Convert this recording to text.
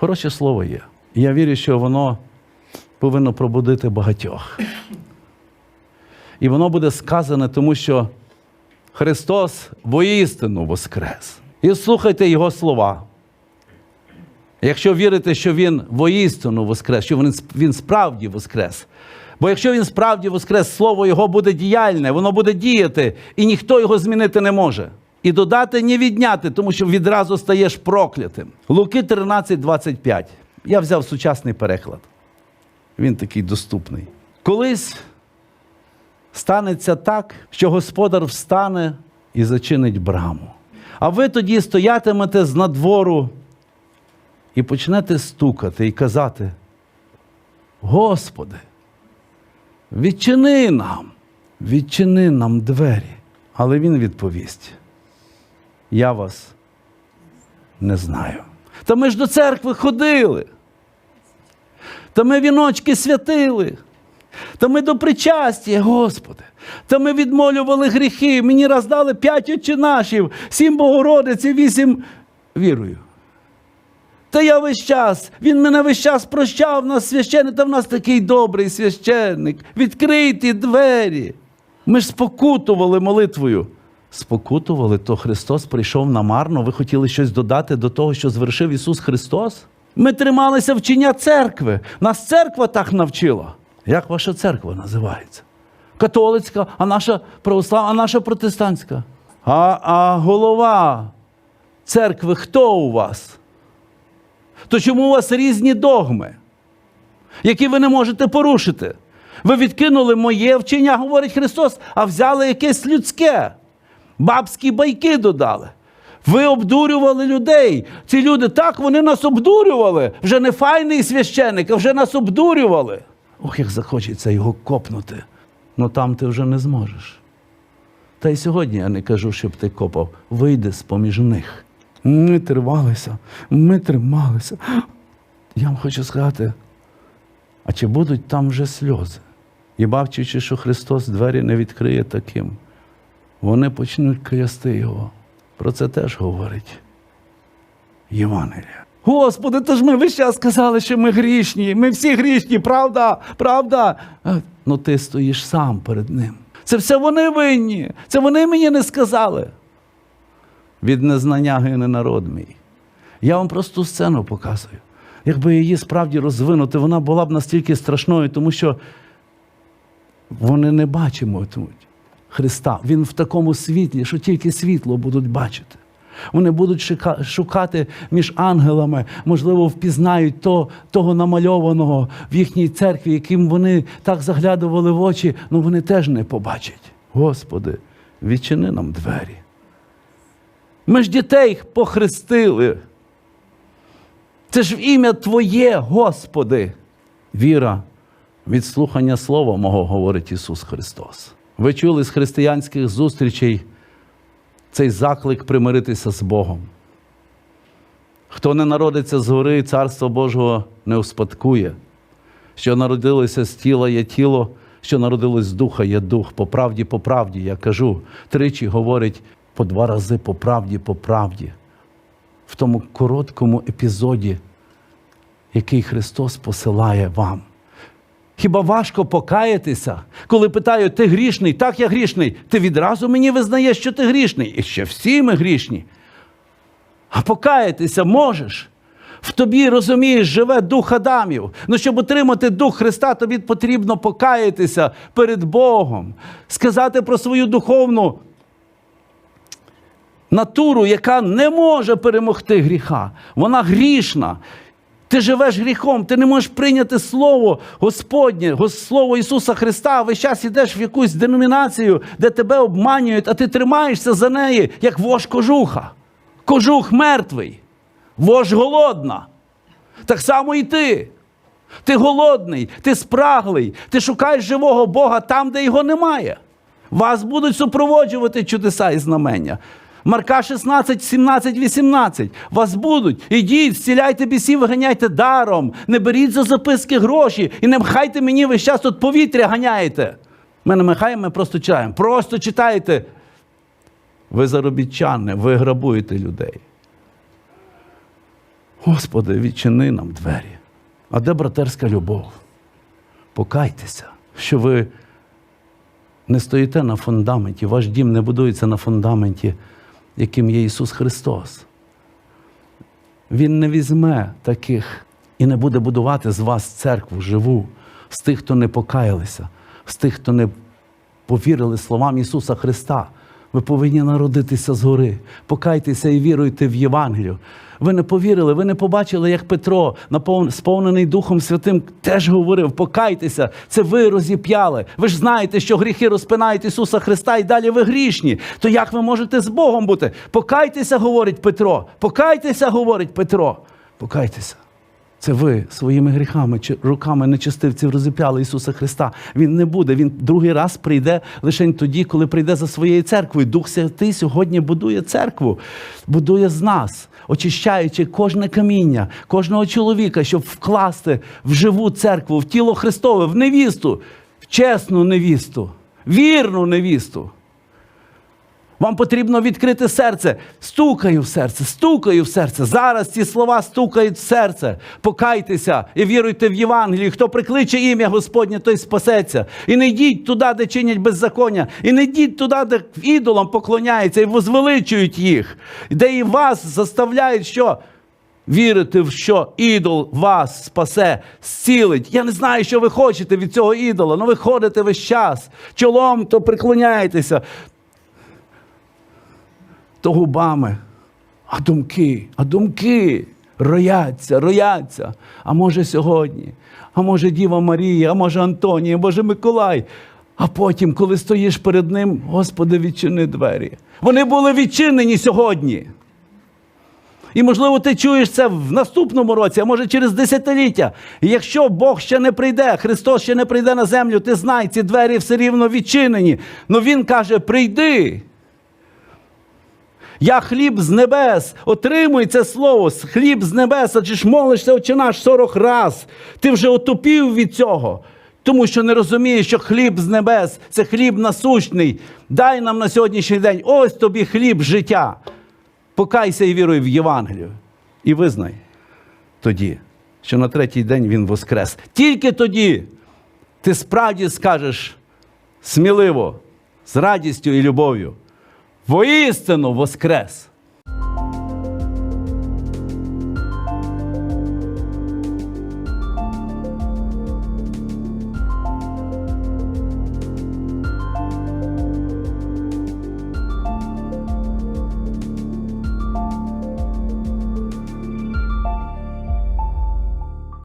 Хороше слово є. Я вірю, що воно повинно пробудити багатьох. І воно буде сказане, тому що Христос воістину воскрес. І слухайте Його слова. Якщо вірите, що Він воістину воскрес, що він справді воскрес. Бо якщо він справді воскрес, слово Його буде діяльне, воно буде діяти, і ніхто його змінити не може. І додати, ні відняти, тому що відразу стаєш проклятим. Луки 13, 25. Я взяв сучасний переклад. Він такий доступний. Колись станеться так, що господар встане і зачинить браму. А ви тоді стоятимете з надвору і почнете стукати і казати: Господи, відчини нам, відчини нам двері. Але він відповість: Я вас не знаю. Та ми ж до церкви ходили. Та ми віночки святили. Та ми до причастя, Господи. Та ми відмолювали гріхи. Мені роздали п'ять очинашів, сім Богородиць і вісім вірую. Та я весь час, він мене весь час прощав, нас священник, та в нас такий добрий священник. Відкрийте двері. Ми ж спокутували молитвою. Спокутували, то Христос прийшов намарно. Ви хотіли щось додати до того, що звершив Ісус Христос? Ми трималися вчення церкви. Нас церква так навчила. Як ваша церква називається? Католицька, а наша православна, а наша протестантська. А, а голова церкви хто у вас? То чому у вас різні догми, які ви не можете порушити? Ви відкинули моє вчення, говорить Христос, а взяли якесь людське. Бабські байки додали. Ви обдурювали людей. Ці люди так вони нас обдурювали. Вже не файний священик, а вже нас обдурювали. Ох, як захочеться його копнути. Ну там ти вже не зможеш. Та й сьогодні я не кажу, щоб ти копав. Вийди з поміж них. Ми тривалися, ми трималися. Я вам хочу сказати, а чи будуть там вже сльози? І бачачи, що Христос двері не відкриє таким, вони почнуть клясти Його. Про це теж говорить Євангелія. Господи, то ж ми весь час сказали, що ми грішні. Ми всі грішні, правда, правда. Ну ти стоїш сам перед ним. Це все вони винні. Це вони мені не сказали. Від незнання гине народ мій. Я вам просту сцену показую. Якби її справді розвинути, вона була б настільки страшною, тому що вони не бачитимуть Христа. Він в такому світлі, що тільки світло будуть бачити. Вони будуть шукати між ангелами, можливо, впізнають то, того намальованого в їхній церкві, яким вони так заглядували в очі, але вони теж не побачать. Господи, відчини нам двері. Ми ж дітей похрестили. Це ж в ім'я Твоє, Господи. Віра від слухання Слова мого, говорить Ісус Христос. Ви чули з християнських зустрічей цей заклик примиритися з Богом. Хто не народиться згори, Царство Божого не успадкує. Що народилося з тіла є тіло, що народилось з духа є дух. По правді, по правді, я кажу, тричі говорить по два рази по правді, по правді. В тому короткому епізоді, який Христос посилає вам. Хіба важко покаятися, коли питаю, ти грішний? Так, я грішний. Ти відразу мені визнаєш, що ти грішний. І ще всі ми грішні. А покаятися можеш. В тобі, розумієш, живе дух Адамів. Ну, щоб отримати дух Христа, тобі потрібно покаятися перед Богом, сказати про свою духовну натуру, яка не може перемогти гріха. Вона грішна. Ти живеш гріхом, ти не можеш прийняти Слово Господнє, Слово Ісуса Христа. Весь час йдеш в якусь деномінацію, де тебе обманюють, а ти тримаєшся за неї, як вож кожуха. Кожух мертвий, вож голодна. Так само і ти. Ти голодний, ти спраглий, ти шукаєш живого Бога там, де його немає. Вас будуть супроводжувати чудеса і знамення. Марка 16, 17, 18. Вас будуть. Ідіть, зціляйте бісів, виганяйте даром. Не беріть за записки гроші і не мхайте мені весь час тут повітря ганяєте. Ми не махаємо, ми просто читаємо. Просто читайте. Ви заробітчани, ви грабуєте людей. Господи, відчини нам двері. А де братерська любов? Покайтеся, що ви не стоїте на фундаменті, ваш дім не будується на фундаменті, яким є Ісус Христос. Він не візьме таких і не буде будувати з вас церкву живу, з тих, хто не покаялися, з тих, хто не повірили словам Ісуса Христа. Ви повинні народитися згори, покайтеся і віруйте в Євангелію. Ви не повірили, ви не побачили, як Петро, сповнений Духом Святим, теж говорив: покайтеся, це ви розіп'яли. Ви ж знаєте, що гріхи розпинають Ісуса Христа і далі ви грішні. То як ви можете з Богом бути? Покайтеся, говорить Петро. Покайтеся, говорить Петро. Покайтеся. Це ви своїми гріхами чи руками нечистивців розіп'яли Ісуса Христа. Він не буде. Він другий раз прийде лише тоді, коли прийде за своєю церквою. Дух Святий сьогодні будує церкву, будує з нас, очищаючи кожне каміння, кожного чоловіка, щоб вкласти в живу церкву, в тіло Христове, в невісту, в чесну невісту, вірну невісту. Вам потрібно відкрити серце. Стукаю в серце, стукаю в серце. Зараз ці слова стукають в серце. Покайтеся і віруйте в Євангелію. Хто прикличе ім'я Господнє, той спасеться. І не йдіть туди, де чинять беззаконня. І не йдіть туди, де ідолам поклоняються і возвеличують їх. Де і вас заставляють що? Вірити в що ідол вас спасе, зцілить. Я не знаю, що ви хочете від цього ідола, але ви ходите весь час. Чолом то приклоняєтеся, то губами. А думки, а думки рояться, рояться. А може сьогодні, а може Діва Марія, а може Антонія, а може Миколай. А потім, коли стоїш перед ним, Господи, відчини двері. Вони були відчинені сьогодні. І, можливо, ти чуєш це в наступному році, а може через десятиліття. І якщо Бог ще не прийде, Христос ще не прийде на землю, ти знай, ці двері все рівно відчинені. Но Він каже: прийди. Я хліб з небес, отримуй це слово, хліб з небес, адже ж молишся отче наш 40 раз. Ти вже отупів від цього, тому що не розумієш, що хліб з небес це хліб насущний. Дай нам на сьогоднішній день ось тобі хліб життя. Покайся і віруй в Євангелію. І визнай тоді, що на третій день він воскрес. Тільки тоді ти справді скажеш сміливо, з радістю і любов'ю. Воістину воскрес.